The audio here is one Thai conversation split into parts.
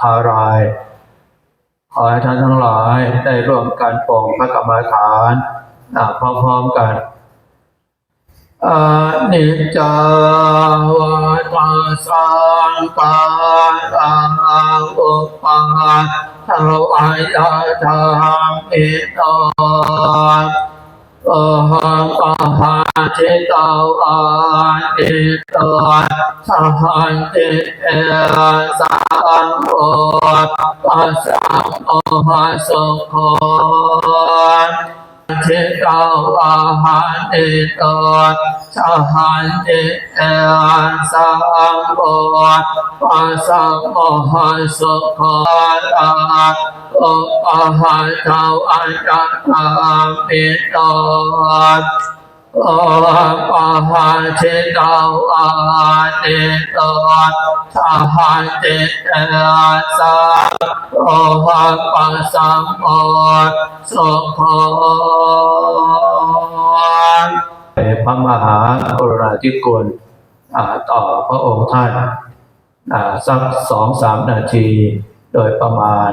คาราย ขอให้ท่านทั้งหลายได้ร่วมกันปองพระกรรมฐานพร้อมๆกันอานิจจาวัฏสังขาราอุปาทวายาธรรมิโต โอหังอหังจิตาวันติตาสหันติเอสังโฆปัสสังโอหังสุโคจิตาวันติตาสหันติเอสังโฆปัสสังโอหังสุขโค โออะหังเจ้าอันตะมิโตโออะหังเจตาวานิโตสหันติเอสังโอหังปัสสัมโอสุโคพระมหากรุณาธิคุณอ่าต่อพระองค์ท่านอาสักสองสามนาทีโดยประมาณ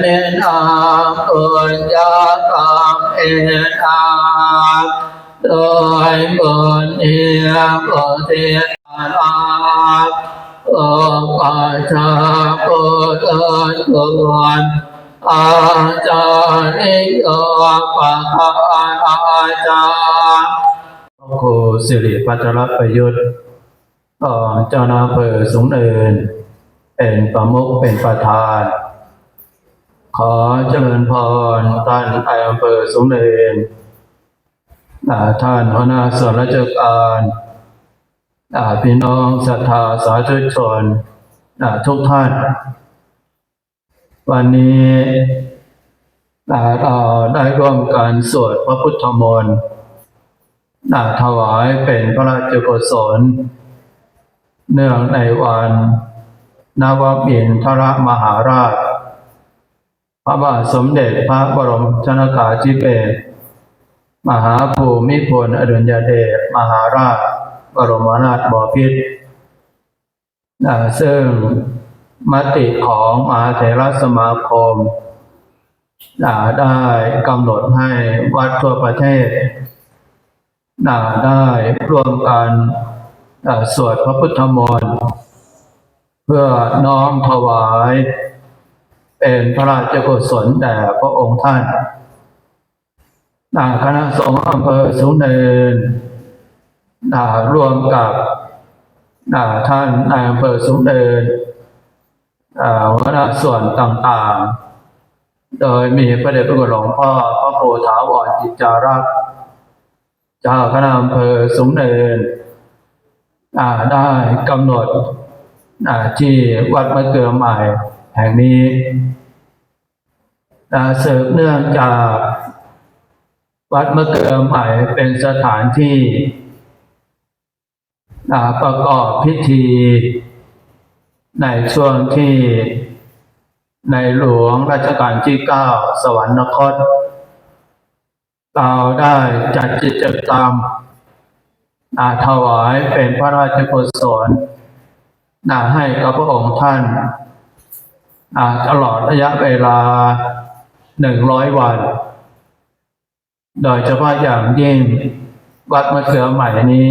เนนามอุญญากรรมเอนามโดยบุญเอียบุตรนาโอปัจจาปุตตะกุลอาจาริโยปะทานอาจารย์พระคสิริพัทรประยุทธ์เอ่อเจ้าหน้าเภอสูงเนิน เป็นประมุขเป็นประธาน ขอเจริญพรท่านนายอำเภอสูงเนินอ่าท่านหัวหน้าส่วนราชการอ่าพี่น้องศรัทธาสาธุชนทุกท่าน วันนี้เราได้ร่วมกันสวดพระพุทธมนต์ถวายเป็นพระราชกุศลเนื่องในวันนวมินทรมหาราช พระบาทสมเด็จพระบรมชนกาธิเบศรมหาภูมิพลอดุลยเดชมหาราช บรมนาถบพิตรซึ่งมติของมหาเถรสมาคม ได้กำหนดให้วัดทั่วประเทศ ได้ร่วมกันสวดพระพุทธมนต์ เพื่อน้อมถวาย เป็นพระราชกุศลแด่พระองค์ท่านนาคณะสงฆ์อำเภอสูงเนินนาร่วมกับนาท่านนายอำเภอสูงเนินอ่าหัวหน้าส่วนต่างๆ โดยมีพระเดชพระคุณหลวงพ่อพระโพธาวรจิจารักษ์เจ้าคณะอำเภอสูงเนินอ่าได้กำหนดอ่าที่วัดมะเกลือใหม่ แห่งนี้อ่าสืบเนื่องจากวัดมะเกลือใหม่เป็นสถานที่ประกอบพิธี ในช่วงที่ในหลวงรัชกาลที่เก้าสวรรคต เราได้จัดกิจกรรมถวายเป็นพระราชกุศลให้กับพระองค์ท่าน ตลอดระยะเวลาหนึ่งร้อยวัน โดยเฉพาะอย่างยิ่งวัดมะเขือใหม่นี้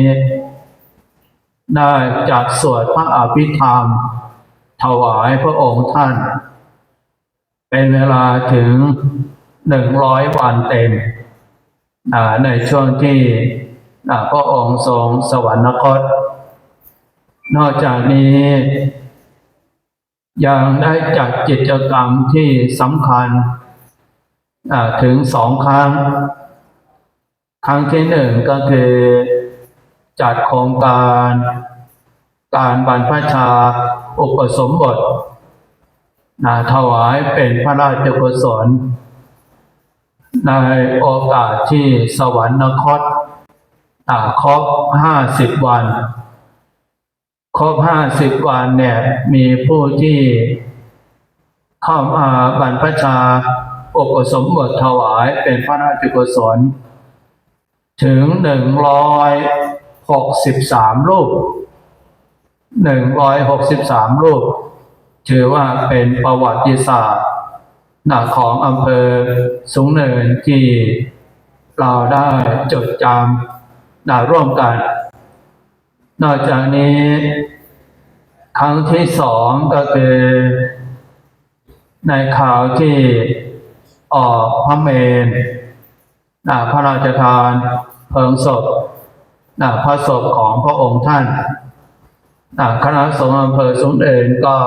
ได้จัดสวดพระอภิธรรม ถวายพระองค์ท่าน เป็นเวลาถึงหนึ่งร้อยวันเต็ม ในช่วงที่พระองค์ทรงสวรรคต นอกจากนี้ ยังได้จัดกิจกรรมที่สำคัญถึงสองครั้ง ครั้งที่หนึ่งก็คือจัดโครงการการบรรพชาอุปสมบทนะถวายเป็นพระราชกุศลในโอกาสที่สวรรคตอ่าครบห้าสิบวัน ครบห้าสิบวันเนี่ย มีผู้ที่เข้ามาบรรพชาอุปสมบทถวายเป็นพระราชกุศล ถึงหนึ่งร้อยหกสิบสามรูปหนึ่งร้อยหกสิบสามรูป ถือว่าเป็นประวัติศาสตร์หนาของอำเภอสูงเนินที่เราได้จดจำได้ร่วมกัน นอกจากนี้ ครั้งที่สองก็คือในข่าวที่ออกพระเมนพระราชทานเพลิงศพพระศพของพระองค์ท่านคณะสงฆ์อำเภอสุนเอินก็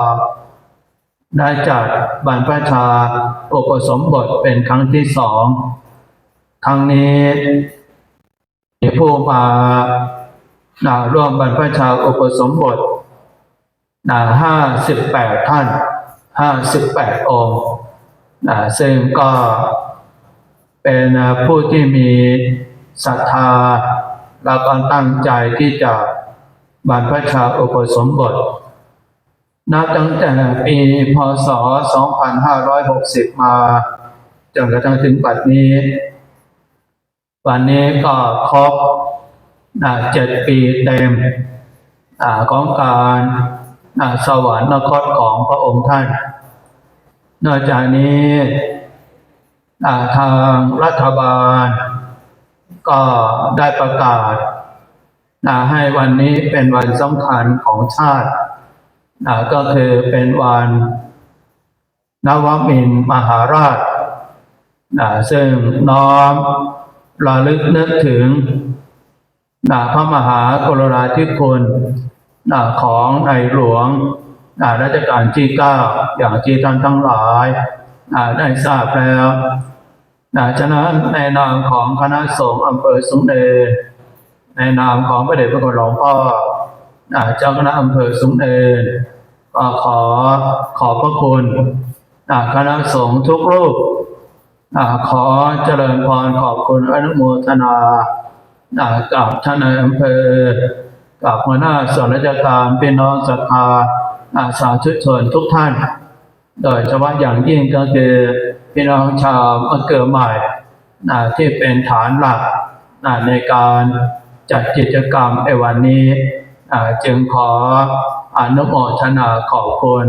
ได้จัดบรรพชาอุปสมบทเป็นครั้งที่สอง ครั้งนี้ผู้มา อ่าร่วมบรรพชาอุปสมบทห้าสิบแปดท่านห้าสิบแปดองค์อ่าซึ่งก็เป็นผู้ที่มีศรัทธาแล้วก็ตั้งใจที่จะบรรพชาอุปสมบทนับตั้งแต่ปีพศ 2560 มาจนกระทั่งถึงปัจจุบันนี้ วันนี้ก็ครบอ่า เจ็ดปีเต็มอของการสวรรคตของพระองค์ท่าน นอกจากนี้ทางรัฐบาล ก็ได้ประกาศาให้วันนี้เป็นวันสำคัญของชาติาก็คือเป็นวันนวมินมหาราชาซึ่งน้อมระลึกนึกถึง พระมหากรุณาธิคุณอ่าของในหลวงอ่ารัชกาลที่เก้าอย่างที่ท่านทั้งหลายอ่าได้ทราบแล้วอ่าฉะนั้นในนามของคณะสงฆ์อำเภอสุงเดชในนามของพระเดชพระคุณหลวงพ่ออ่าเจ้าคณะอำเภอสุงเดชก็ขอขอบพระคุณอ่าคณะสงฆ์ทุกรูปอ่าขอเจริญพรขอบคุณอนุโมทนา กับท่านอำเภอกับหัวหน้าส่วนราชการพี่น้องศรัทธาอาสาธุชนทุกท่าน โดยเฉพาะอย่างยิ่งก็คือพี่น้องชาวอำเภอใหม่ที่เป็นฐานหลักในการจัดกิจกรรมในวันนี้จึงขออนุโมทนาขอบคุณ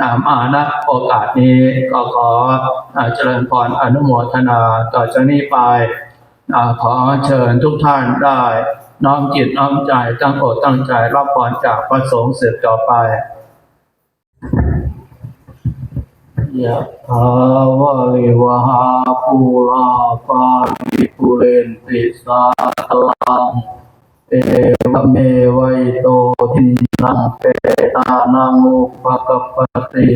อ่ามาณโอกาสนี้ก็ขออเจริญพรอนุโมทนาต่อจากนี้ไป ขอเชิญทุกท่านได้น้อมจิตน้อมใจตั้งอกตั้งใจรับพรจากพระสงฆ์สืบต่อไปยะถาวะลิวหาปูราปาริปุเรนติสาตลังเอวเมวัยโตทินังเปตานังอุปกปติ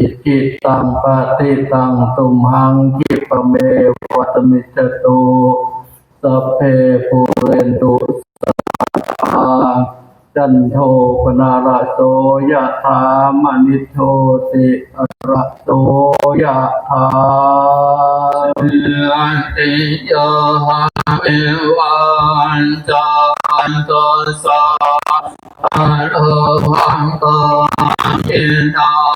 อิจิตังปฏิตังตุมหังคิปเมวัตมิจตุสัพเพปุเรนตุสัพพาจันโทปนาระโตยะถามณิโชติอระโตยะถาสันติโยหะเอวันจันโตสาอะโรหังโตอินา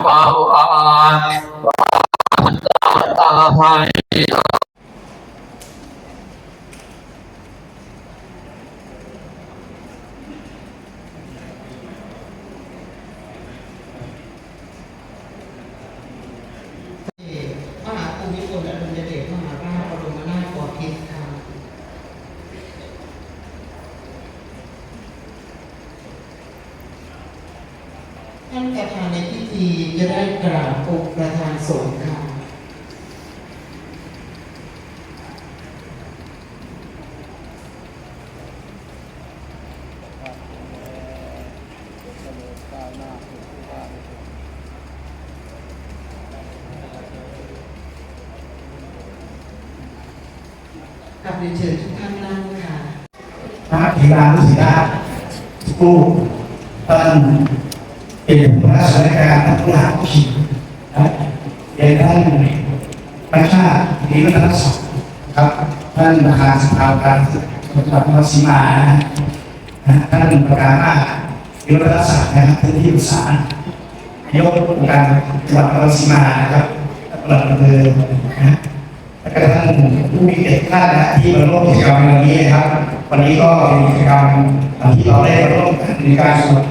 Wow. Uh -huh. ต่อไประมหาภูมิพลอดุลยเดชมหาราชบรมนาถบพิตรค่ะท่านประธานในพิธีจะได้กราบองค์ประธานสงฆ์ค่ะ กลับเรียนเชิญทุกท่านนั่งค่ะพระธีรานุสิราผู้ท่านเป็นผู้ราชการท่านผู้หาผิดนะเป็นท่านประชาตินิรัตนศักดิ์ครับ ท่านประธานสภาการจังหวัดนครศรีมานะท่านประธานมานิรัตนศักดิ์นะครับท่านที่ปรึกษานายกองค์การจังหวัดนครศรีมานะครับปลัดอำเภอนะ และก็ท่านผู้มีเกียรติท่านนะที่มาร่วมกิจกรรมในวันนี้นะครับ วันนี้ก็เป็นกิจกรรมที่เราได้มาร่วมกันในการสวด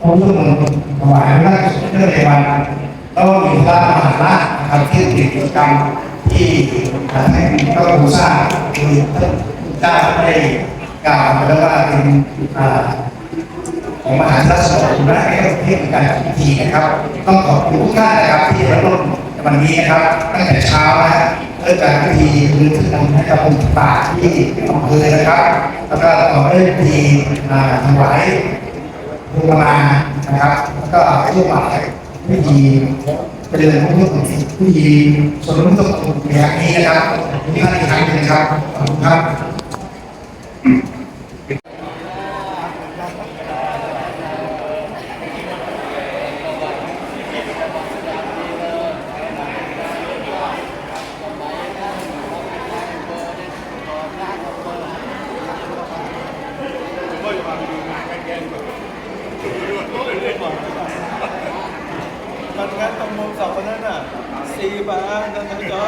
พระพุทธมนต์ถวายพระราชเนื่องในวันแล้วก็มีพระมหาราชนะครับที่เป็นกิจกรรมที่ท่านพระครูทราบคือท่านเจ้าได้กล่าวมาแล้วว่าเป็นของมหาราชสมุทรและให้เทศการจัดพิธีนะครับ ต้องขอบคุณทุกท่านนะครับที่มาร่วมวันนี้นะครับตั้งแต่เช้านะ เริ่มจากพิธีมือถึงนะครับองค์ป่าที่อำเภอนะครับ แล้วก็ต่อด้วยพิธีอ่าถวายพวงมานะครับแล้วก็ช่วงบ่ายพิธีเจริญพระพุทธมนต์พิธีสมรสสมรสอย่างนี้นะครับนี่ท่านอีกครั้งนึงครับขอบคุณครับ มันงั้นตรงมุมเสาคนนั้นน่ะสี่บานนะจ๊ะ